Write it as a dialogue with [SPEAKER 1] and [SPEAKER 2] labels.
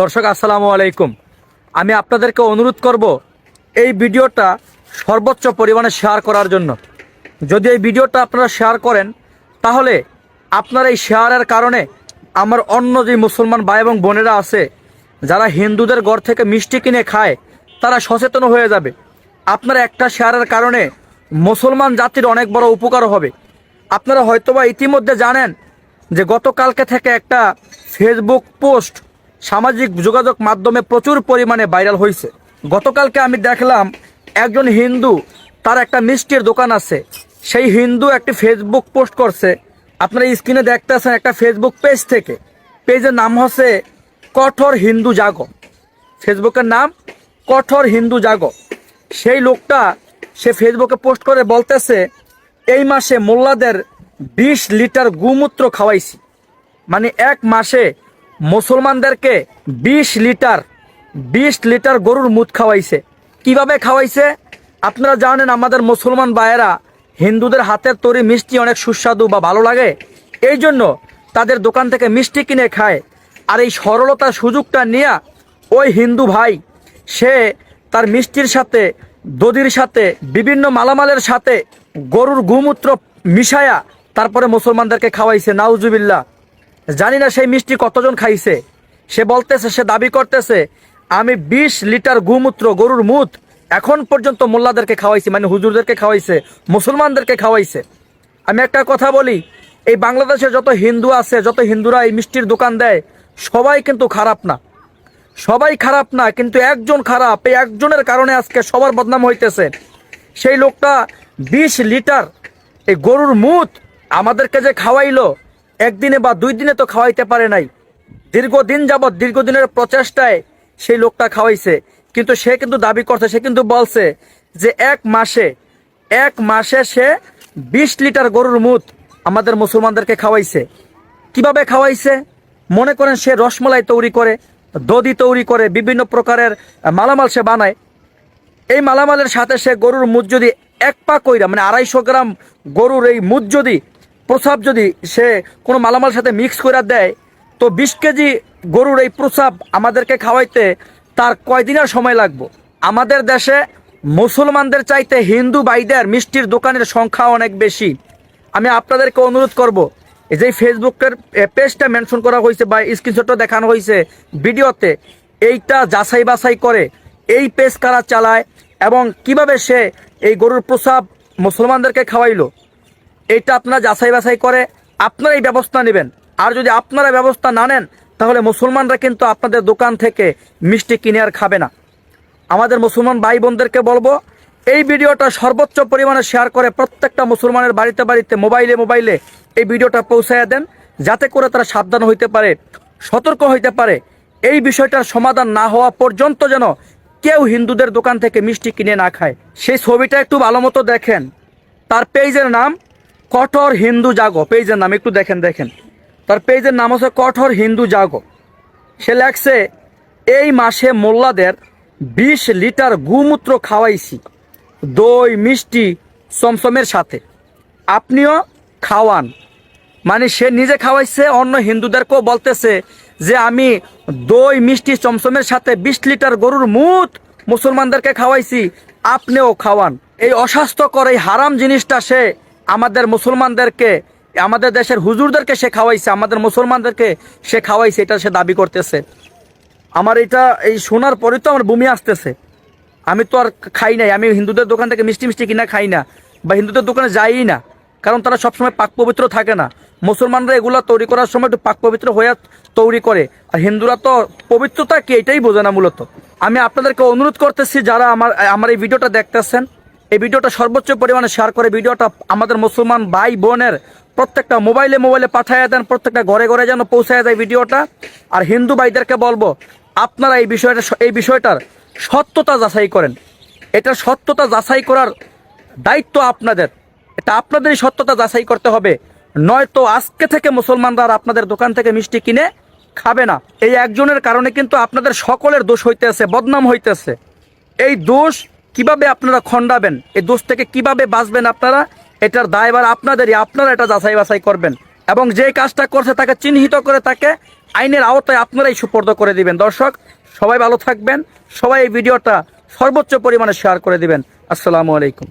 [SPEAKER 1] দর্শক, আসসালামু আলাইকুম। আমি আপনাদেরকে অনুরোধ করব এই ভিডিওটা সর্বোচ্চ পরিমাণে শেয়ার করার জন্য। যদি এই ভিডিওটা আপনারা শেয়ার করেন, তাহলে আপনার এই শেয়ারের কারণে আমার অন্য যে মুসলমান ভাই এবং বোনেরা আছে, যারা হিন্দুদের ঘর থেকে মিষ্টি কিনে খায়, তারা সচেতন হয়ে যাবে। আপনার একটা শেয়ারের কারণে মুসলমান জাতির অনেক বড় উপকার হবে। আপনারা হয়তোবা ইতিমধ্যে জানেন যে গতকালকে থেকে একটা ফেসবুক পোস্ট সামাজিক যোগাযোগ মাধ্যমে প্রচুর পরিমাণে ভাইরাল হয়েছে গতকালকে আমি দেখলাম, একজন হিন্দু, তার একটা মিষ্টির দোকান আছে। সেই হিন্দু একটি ফেসবুক পোস্ট করছে। আপনারা স্ক্রিনে দেখতেছেন একটা ফেসবুক পেজ থেকে। পেজের নাম হচ্ছে কঠোর হিন্দু জাগো। ফেসবুকের নাম কঠোর হিন্দু জাগো। সেই লোকটা, সে ফেসবুকে পোস্ট করে বলতেছে, এই মাসে মোল্লাদের বিশ লিটার গুমূত্র খাওয়াইছি। মানে এক মাসে মুসলমানদেরকে বিশ লিটার বিশ লিটার গরুর মুদ খাওয়াইছে। কীভাবে খাওয়াইছে? আপনারা জানেন আমাদের মুসলমান ভাইয়েরা হিন্দুদের হাতের তৈরি মিষ্টি অনেক সুস্বাদু বা ভালো লাগে। এই জন্য তাদের দোকান থেকে মিষ্টি কিনে খায়। আর এই সরলতার সুযোগটা নিয়ে ওই হিন্দু ভাই, সে তার মিষ্টির সাথে, দধির সাথে, বিভিন্ন মালামালের সাথে গরুর গুমূত্র মিশায়া তারপরে মুসলমানদেরকে খাওয়াইছে। নাউজুবিল্লাহ। জানি না সেই মিষ্টি কতজন খাইছে। সে বলতেছে, সে দাবি করতেছে, আমি বিশ লিটার গুমূত্র, গরুর মুত এখন পর্যন্ত মোল্লাদেরকে খাওয়াইছি মানে হুজুরদেরকে খাওয়াইছে, মুসলমানদেরকে খাওয়াইছে। আমি একটা কথা বলি, এই বাংলাদেশে যত হিন্দু আছে, যত হিন্দুরা এই মিষ্টির দোকান দেয়, সবাই কিন্তু খারাপ না। সবাই খারাপ না, কিন্তু একজন খারাপ, এই একজনের কারণে আজকে সবার বদনাম হইতেছে। সেই লোকটা বিশ লিটার এই গরুর মুত আমাদেরকে যে খাওয়াইলো একদিনে বা দুই দিনে তো খাওয়াইতে পারে নাই। দীর্ঘদিন যাবৎ দীর্ঘদিনের প্রচেষ্টায় সেই লোকটা খাওয়াইছে। কিন্তু সে কিন্তু দাবি করছে, সে কিন্তু বলছে যে এক মাসে এক মাসে সে বিশ লিটার গরুর মুত আমাদের মুসলমানদেরকে খাওয়াইছে। কীভাবে খাওয়াইছে? মনে করেন সে রসমলাই তৈরি করে, দধি তৈরি করে, বিভিন্ন প্রকারের মালামাল সে বানায়। এই মালামালের সাথে সে গরুর মুদ যদি এক পা কইরা মানে আড়াইশো গ্রাম গরুর এই মুদ যদি প্রসাব যদি সে কোনো মালামাল সাথে মিক্স করে দেয়, তো বিশ কেজি গরুর এই প্রসাব আমাদেরকে খাওয়াইতে তার কয়দিনের সময় লাগবে? আমাদের দেশে মুসলমানদের চাইতে হিন্দু ভাইদের মিষ্টির দোকানের সংখ্যা অনেক বেশি। আমি আপনাদেরকে অনুরোধ করব, এই যে ফেসবুকের পেজটা মেনশন করা হয়েছে বা স্ক্রিনশটটা দেখানো হয়েছে ভিডিওতে, এইটা যাচাই বাছাই করে এই পেজ কারা চালায় এবং কীভাবে সে এই গরুর প্রসাব মুসলমানদেরকে খাওয়াইলো? এইটা আপনারা যাচাই বাছাই করে আপনারা এই ব্যবস্থা নেবেন। আর যদি আপনারা ব্যবস্থা না নেন, তাহলে মুসলমানরা কিন্তু আপনাদের দোকান থেকে মিষ্টি কিনে আর খাবে না। আমাদের মুসলমান ভাই বোনদেরকে বলব, এই ভিডিওটা সর্বোচ্চ পরিমাণে শেয়ার করে প্রত্যেকটা মুসলমানের বাড়িতে বাড়িতে, মোবাইলে মোবাইলে এই ভিডিওটা পৌঁছাইয়া দেন, যাতে করে তারা সাবধান হইতে পারে, সতর্ক হইতে পারে। এই বিষয়টার সমাধান না হওয়া পর্যন্ত যেন কেউ হিন্দুদের দোকান থেকে মিষ্টি কিনে না খায়। সেই ছবিটা একটু ভালো মতো দেখেন। তার পেজের নাম কঠোর হিন্দু জাগো। পেজের নাম একটু দেখেন দেখেন। তার পেজের নাম হচ্ছে কঠোর হিন্দু জাগো। সে লেখছে, এই মাসে মোল্লাদের বিশ লিটার গুমূত্র খাওয়াইছি, দই, মিষ্টি, চমচমের সাথে। আপনিও খাওয়ান। মানে সে নিজে খাওয়াইছে, অন্য হিন্দুদেরকেও বলতেছে যে, আমি দই, মিষ্টি, চমচমের সাথে বিশ লিটার গরুর মুত মুসলমানদেরকে খাওয়াইছি, আপনিও খাওয়ান। এই অস্বাস্থ্যকর, এই হারাম জিনিসটা সে আমাদের মুসলমানদেরকে, আমাদের দেশের হুজুরদেরকে সে খাওয়াইছে, আমাদের মুসলমানদেরকে সে খাওয়াইছে, এটা সে দাবি করতেছে। আমার এটা এই শোনার পরে তো আমার বমি আসতেছে। আমি তো আর খাই নাই, আমি হিন্দুদের দোকান থেকে মিষ্টি মিষ্টি কিনা খাই না, বা হিন্দুদের দোকানে যাই না, কারণ তারা সবসময় পাক পবিত্র থাকে না। মুসলমানরা এগুলা তৈরি করার সময় একটু পাক পবিত্র হয়ে তৈরি করে, আর হিন্দুরা তো পবিত্রতা কি এটাই বোঝে না মূলত। আমি আপনাদেরকে অনুরোধ করতেছি, যারা আমার আমার এই ভিডিওটা দেখতেছেন এই ভিডিওটা সর্বোচ্চ পরিমাণে শেয়ার করে ভিডিওটা আমাদের মুসলমান ভাই বোনের প্রত্যেকটা মোবাইলে মোবাইলে পাঠাইয়া দেন, প্রত্যেকটা ঘরে ঘরে যেন পৌঁছায় যায় ভিডিওটা। আর হিন্দু ভাইদেরকে বলব, আপনারা এই বিষয়টা এই বিষয়টার সত্যতা যাচাই করেন। এটা সত্যতা যাচাই করার দায়িত্ব আপনাদের। এটা আপনাদেরই সত্যতা যাচাই করতে হবে। নয়তো আজকে থেকে মুসলমানরা আপনাদের দোকান থেকে মিষ্টি কিনে খাবে না। এই একজনের কারণে কিন্তু আপনাদের সকলের দোষ হইতেছে, বদনাম হইতেছে। এই দোষ কীভাবে আপনারা খণ্ডাবেন? এই দোষ থেকে কীভাবে বাঁচবেন আপনারা? এটার দায়বার আপনাদেরই, আপনারা এটা যাচাই বাছাই করবেন। এবং যে কাজটা করছে তাকে চিহ্নিত করে তাকে আইনের আওতায় আপনারাই সুপর্দ করে দিবেন। দর্শক, সবাই ভালো থাকবেন। সবাই এই ভিডিওটা সর্বোচ্চ পরিমাণে শেয়ার করে দিবেন। আসসালামু আলাইকুম।